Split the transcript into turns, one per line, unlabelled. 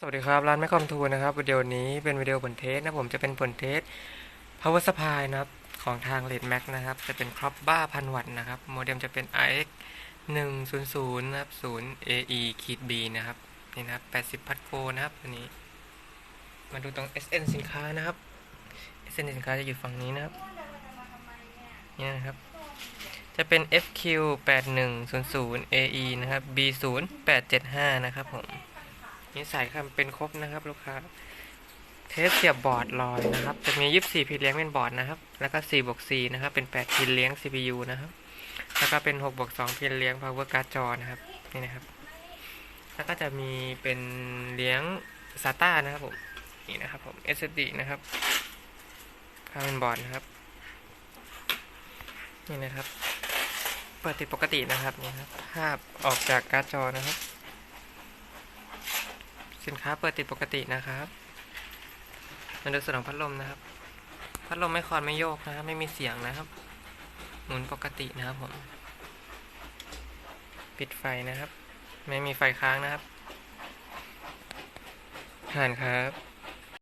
สวัสดีครับ ร้านแมคคอมทูนะครับวิดีโอนี้เป็นวิดีโอผลเทสนะผมจะเป็นผลเทส power supply นะครับ ของทาง Red Max นะครับ จะเป็นครอปบ้าพันวัตต์นะครับ โมเด็มจะเป็น iX 100นะครับ0 AE ขีด B นะครับ นี่นะครับ80พัดโกนะครับตัวนี้ มาดูตรง SN สินค้านะครับ SN สินค้าจะอยู่ฝั่งนี้นะครับนี่นะครับ จะเป็น FQ 8100 AE นะครับ B 0 875นะครับผม นี่ใส่คำเป็นครบนะครับ ลูกค้า เทสเสียบบอร์ดลอยนะครับ จะมี 24 พินเลี้ยงเป็นบอร์ดนะครับ แล้วก็4บวก4นะครับ เป็น 8 พินเลี้ยง CPU นะครับ แล้วก็เป็น6บวก2พินเลี้ยง power card จอนะครับ นี่นะครับ แล้วก็จะมีเป็นเลี้ยง SATA นะครับผม นี่นะครับผม SSD นะครับภาพเป็นบอร์ดนะครับ นี่นะครับ เปิดติดปกตินะครับ นี่ครับ ภาพออกจากการ์ดจอนะครับ สินค้าเปิดติดปกตินะครับมาดูส่วนของพัดลมนะครับ พัดลมไม่คอนไม่โยกนะครับ ไม่มีเสียงนะครับ หมุนปกตินะครับผม ปิดไฟนะครับ ไม่มีไฟค้างนะครับผ่านครับ